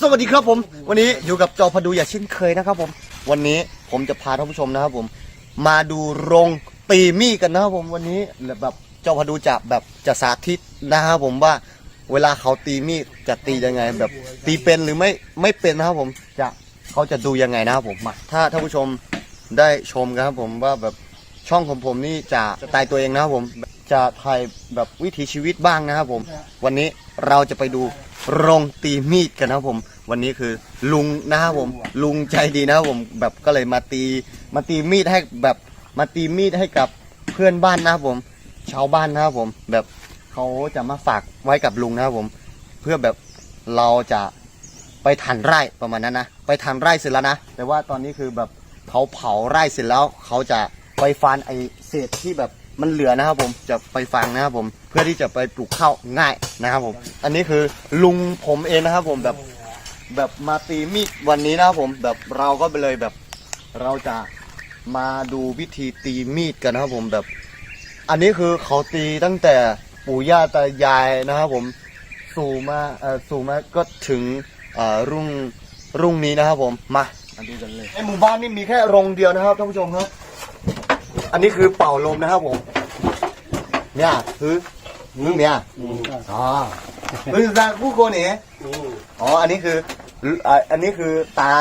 สวัสดีครับผม วันนี้อยู่กับจอพดูอย่าเช่นเคยนะครับผม วันนี้ผมจะพาท่านผู้ชมนะครับผม มาดูโรงตีมีดกันนะครับผมวันนี้แบบจอพดูจะแบบจะสาธิตนะครับผมว่าเวลาเขาตีมีดจะตียังไง แบบตีเป็นหรือไม่ไม่เป็นนะครับผมจะเขาจะดูยังไงนะครับผมมาถ้าท่านผู้ชมได้ชมกันครับผมว่าแบบช่องของผมนี่จะตล์ตัวเองนะครับผมจะถ่ายแบบวิถีชีวิตบ้างนะครับผม วันนี้เราจะไปดู โรงตีมีดกันนะครับผม วันนี้คือลุงนะครับผม ลุงใจดีนะครับผมแบบก็เลยมาตีมาตีมีดให้แบบมาตีมีดให้กับเพื่อนบ้านนะครับผม ชาวบ้านนะครับผม แบบเขาจะมาฝากไว้กับลุงนะครับผม เพื่อแบบเราจะไปทันไร่ประมาณนั้นนะไปทันไร่เสร็จแล้วนะแต่ว่าตอนนี้คือแบบเขาเผาไร่เสร็จแล้วเขาจะไปฟันไอเศษที่แบบ มันเหลือนะครับผมจะไปฟังนะครับผมเพื่อที่จะไปปลูกข้าวง่ายนะครับผม อันนี้คือลุงผมเองนะครับผมแบบแบบมาตีมีดวันนี้นะครับผมแบบเราก็ไปเลยแบบเราจะมาดูวิธีตีมีดกันนะครับผมแบบ อันนี้คือเขาตีตั้งแต่ปู่ย่าตายายนะครับผมสู่มาเอ่อสู่มาก็ถึงเอ่อรุ่งรุ่งนี้นะครับผมมามาดูกันเลยในหมู่บ้านนี่มีแค่โรงเดียวนะครับท่านผู้ชมครับ อันนี้คือเป่าลมนะครับผม เนี่ยคือนึกเนี่ยอ๋อคือซาผู้โกนี่อ๋ออันนี้คืออันนี้คือตา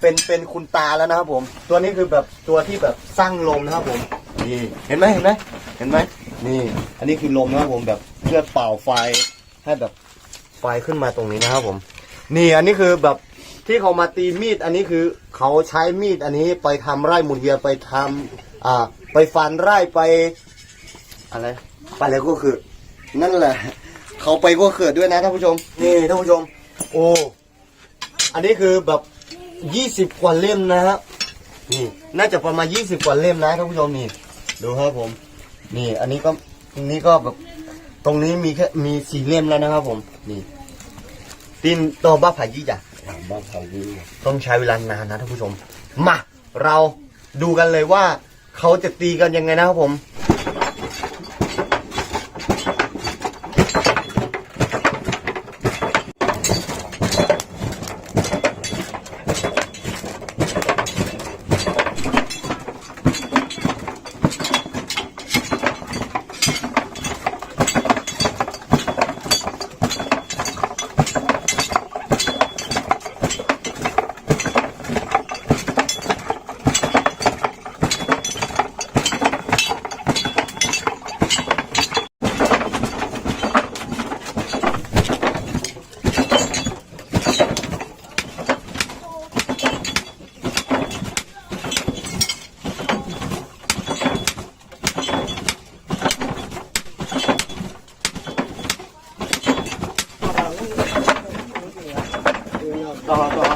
เป็นเป็นคุณตาแล้วนะครับผม ตัวนี้คือแบบตัวที่แบบสร้างลมนะครับผมนี่เห็นไหมเห็นไหมเห็นไหมนี่ อันนี้คือลมนะครับผมแบบเพื่อเป่าไฟให้แบบไฟขึ้นมาตรงนี้นะครับผม นี่อันนี้คือแบบที่เขามาตีมีด อันนี้คือเขาใช้มีดอันนี้ไปทำไร่หมุนเวียนไปทำอ่าไปฟันไร่ไป อะไรไปอะไรก็คือ นั่นแหละเขาไปก็เกิดด้วยนะท่านผู้ชม นี่ท่านผู้ชม โอ้ อันนี้คือแบบยี่สิบกว่าเล่มนะฮะนี่ น่าจะประมาณยี่สิบกว่าเล่มนะท่านผู้ชมนี่ดูครับผม นี่ อันนี้ก็อันนี้ก็แบบตรงนี้มีแค่มีสี่เล่มแล้วนะครับผม นี่ตีนตัวบ้าผายี่จ้ะบ้านเขาดีต้องใช้เวลานานนะท่านผู้ชม มา เราดูกันเลยว่าเขาจะตีกันยังไงนะครับผม ต่อต่อ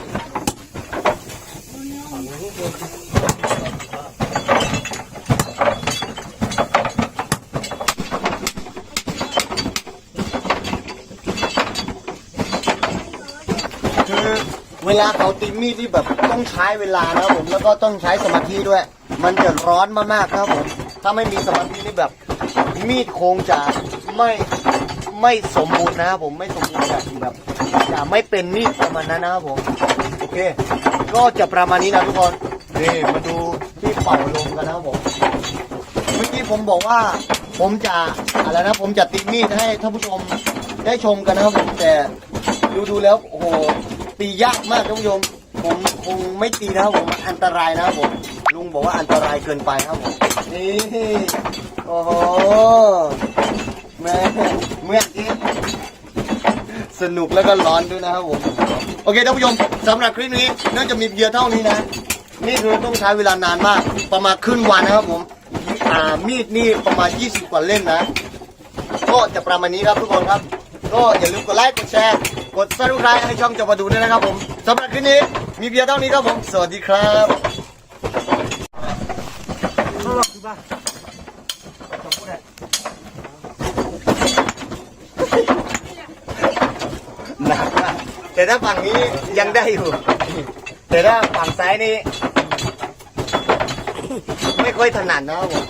คือ เวลาเขาตีมีดที่แบบต้องใช้เวลานะครับผมแล้วก็ต้องใช้สมาธิด้วย มันจะร้อนมากๆครับผมถ้าไม่มีสมาธินี่แบบ มีดคงจะไม่ไม่สมบูรณ์นะครับผมไม่สมบูรณ์แบบแบบจะไม่เป็นมีดประมาณนั้นนะครับผมโอเค ก็จะประมาณนี้นะทุกคนนี่มาดูที่เป่าลมกันนะครับผมเมื่อกี้ผมบอกว่าผมจะอะไรนะผมจะตีมีดให้ท่านผู้ชมได้ชมกันนะครับผมแต่ดูดูแล้วโอ้โห ตียากมากท่านผู้ชมผมคงไม่ตีนะครับผมอันตรายนะครับผมลุงบอกว่าอันตรายเกินไปครับผมนี่โอ้โหแม่เมื่อกี้สนุกแล้วก็ร้อนด้วยนะครับผมโอเคท่านผู้ชมสำหรับคลิปนี้เนื่องจากมีเพียงเท่านี้นะ นี่คือต้องใช้เวลานานมาก ประมาณครึ่งวันนะครับผมอ่ามีดนี่ประมาณ 20 กว่าเล่มนะก็จะประมาณนี้ครับทุกคนครับ ก็อย่าลืมกดไลค์กดแชร์ ดซับสไครต์ให้ช่องจะมาดูด้วยนะครับผมสำหรับคลิปนี้มีเพียงเท่านี้ครับผม สวัสดีครับหนักมากแต่ถ้าฝั่งนี้ยังได้อยู่ แต่ถ้าฝั่งซ้ายนี่ ไม่ค่อยถนัดนะครับผม